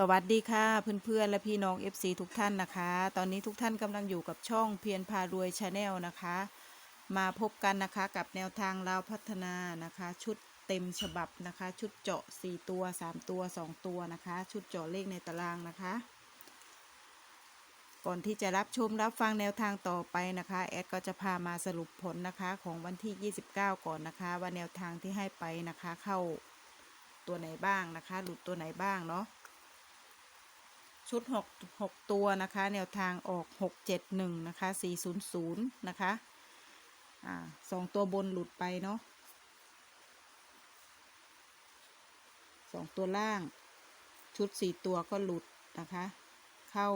สวัสดีค่ะ เพื่อนๆ และพี่น้อง FC ทุกท่านนะคะ ตอนนี้ทุกท่านกำลังอยู่กับช่องเพียรพารวยชาแนลนะคะ มาพบกันนะคะกับแนวทางลาวพัฒนานะคะ ชุดเต็มฉบับนะคะ ชุดเจาะ 4 ตัว 3 ตัว 2 ตัวนะคะ ชุดเจาะเลขในตารางนะคะ ก่อนที่จะรับชมรับฟังแนวทางต่อไปนะคะแอดก็จะพามาสรุปผลนะคะของวันที่ 29 ก่อนนะคะ ว่าแนวทางที่ให้ไปนะคะเข้าตัวไหนบ้างนะคะ หลุดตัวไหนบ้างเนาะ ชุดหกหกตัวนะคะ แนวทางออกหกเจ็ดหนึ่งนะคะสี่ศูนย์ศูนย์นะคะ อ่าสองตัวบนหลุดไปเนาะสองตัวล่าง ชุดสี่ตัวก็หลุดนะคะ เข้า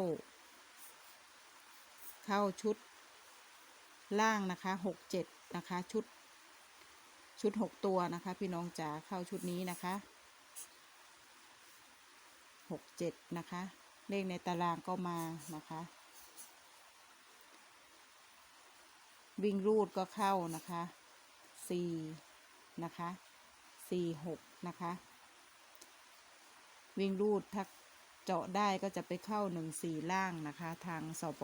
เข้าชุดล่างนะคะหกเจ็ดนะคะ ชุด ชุดหกตัวนะคะ พี่น้องจ๋าเข้าชุดนี้นะคะหกเจ็ดนะคะ เลขในตารางก็มานะคะ วิ่งรูดก็เข้านะคะสี่นะคะสี่หกนะคะ วิ่งรูดถ้าเจาะได้ก็จะไปเข้าหนึ่งสี่ล่างนะคะ ทางสอบ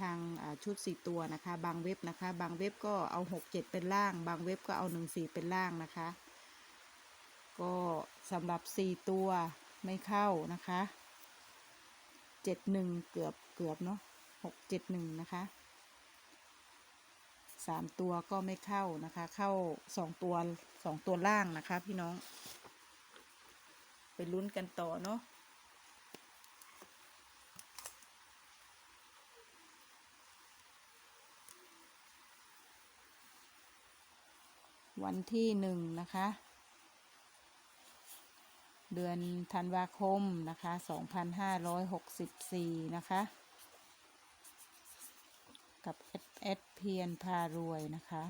ทางชุดสี่ตัวนะคะ บางเว็บนะคะ บางเว็บก็เอาหกเจ็ดเป็นล่าง บางเว็บก็เอาหนึ่งสี่เป็นล่างนะคะ ก็สำหรับสี่ตัวไม่เข้านะคะ เจ็ดหนึ่งเกือบเกือบเนาะหกเจ็ดหนึ่งนะคะสามตัวก็ไม่เข้านะคะ เข้าสองตัวสองตัวล่างนะคะ พี่น้อง ไปลุ้นกันต่อเนาะวันที่หนึ่งนะคะ เดือนธันวาคมนะคะ 2564 นะคะ กับเอสเอสเพียนพารวยนะคะ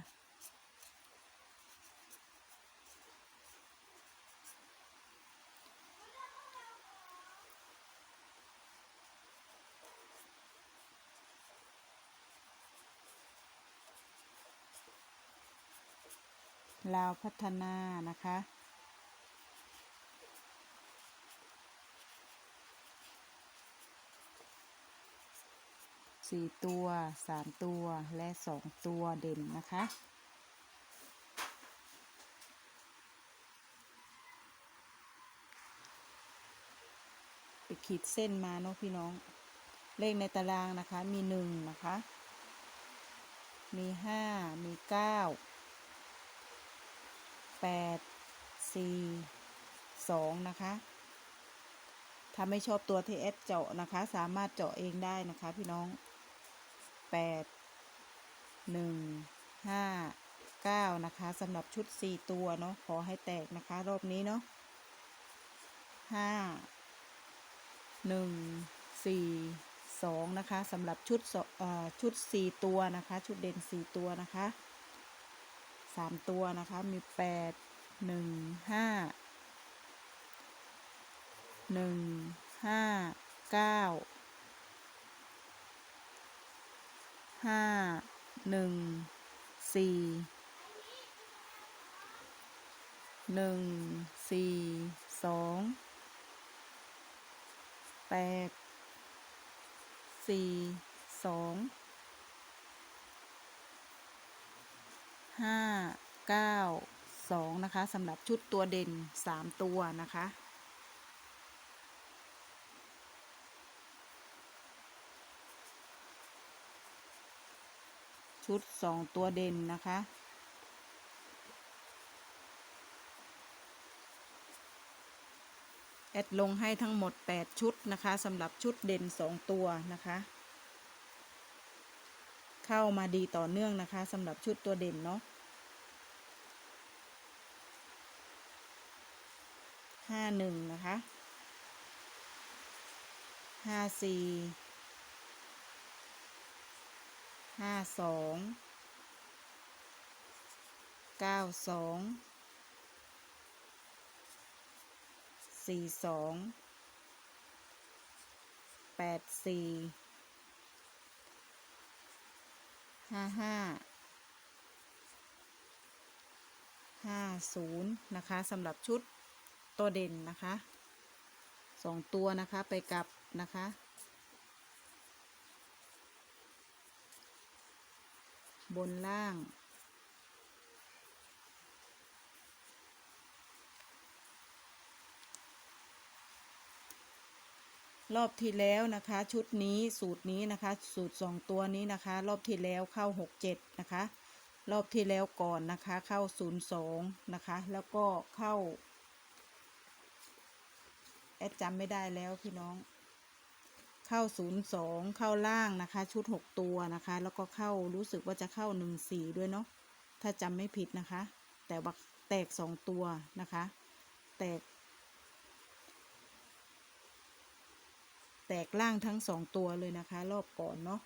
ลาวพัฒนานะคะ สี่ตัวสามตัวและสองตัวเด่นนะคะ ไปขีดเส้นมาเนาะพี่น้อง เลขในตารางนะคะ มีหนึ่งนะคะ มีห้ามีเก้าแปดสี่สองนะคะถ้าไม่ชอบตัวที่เอสเจาะนะคะ สามารถเจาะเองได้นะคะพี่น้อง แปดหนึ่งห้าเก้านะคะสำหรับชุดสี่ตัวเนาะขอให้แตกนะคะรอบนี้เนาะห้าหนึ่งสี่สองนะคะสำหรับชุดชุดสี่ตัวนะคะ ชุดเด่นสี่ตัวนะคะสามตัวนะคะมีแปดหนึ่งห้าหนึ่งห้าเก้า ห้าหนึ่งสี่หนึ่งสี่สองแปดสี่สองห้าเก้าสองนะคะสำหรับชุดตัวเด่นสามตัวนะคะ ชุดสองตัวเด่นนะคะ แอดลงให้ทั้งหมด 8 ชุดนะคะสำหรับชุดเด่น 2 ตัวนะคะ เข้ามาดีต่อเนื่องนะคะสำหรับชุดตัวเด่นเนาะห้าหนึ่งนะคะห้าสี่ ห้าสองเก้าสองสี่สองแปดสี่ห้าห้าห้าศูนย์นะคะสำหรับชุดตัวเด่นนะคะสองตัวนะคะไปกลับนะคะ บนล่าง รอบที่แล้วนะคะ ชุดนี้สูตรนี้นะคะ สูตรสองตัวนี้นะคะ รอบที่แล้วเข้าหกเจ็ดนะคะ รอบที่แล้วก่อนนะคะ เข้าศูนย์สองนะคะ แล้วก็เข้าแอดจำไม่ได้แล้วพี่น้อง เข้าศูนย์สองเข้าล่างนะคะ ชุดหกตัวนะคะ แล้วก็เข้ารู้สึกว่าจะเข้าหนึ่งสี่ด้วยเนาะถ้าจำไม่ผิดนะคะ แต่ว่าแตกสองตัวนะคะ แตก แตกล่างทั้งสองตัวเลยนะคะ รอบก่อนเนาะ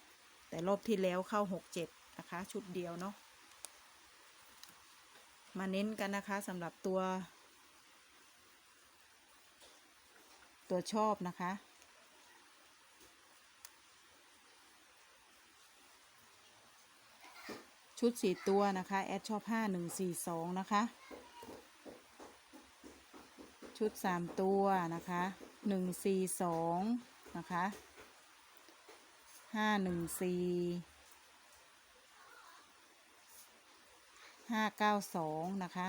แต่รอบที่แล้วเข้าหกเจ็ดนะคะ ชุดเดียวเนาะมาเน้นกันนะคะสำหรับตัว ตัวชอบนะคะ ชุดสี่ตัวนะคะ แอดชอบห้าหนึ่งสี่สองนะคะ ชุดสามตัวนะคะหนึ่งสี่สองนะคะห้าหนึ่งสี่ห้าเก้าสองนะคะ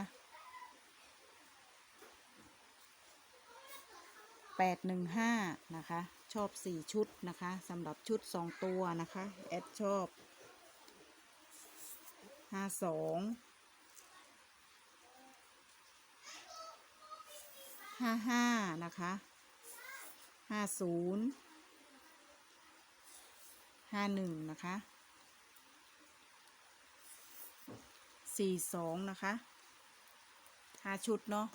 แปดหนึ่งห้านะคะ ชอบสี่ชุดนะคะสำหรับชุดสองตัวนะคะ แอดชอบ ห้าสองห้าห้านะคะห้าศูนย์ห้าหนึ่งนะคะสี่สองนะคะห้าชุดเนาะ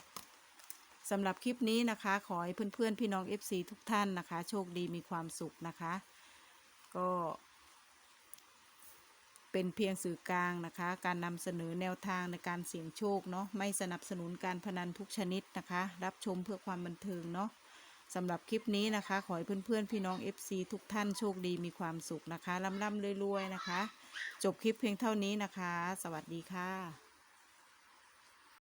สำหรับคลิปนี้นะคะ ขอให้เพื่อนๆ พี่น้อง FC ทุกท่านนะคะ โชคดีมีความสุขนะคะ ก็ เป็นเพียงสื่อกลางนะคะ การนำเสนอแนวทางในการเสี่ยงโชคเนาะไม่สนับสนุนการพนันทุกชนิดนะคะ รับชมเพื่อความบันเทิงเนาะสำหรับคลิปนี้นะคะ ขอให้เพื่อนๆ พี่น้อง FC ทุกท่านโชคดีมีความสุขนะคะร่ำๆรวยๆนะคะ จบคลิปเพียงเท่านี้นะคะ สวัสดีค่ะ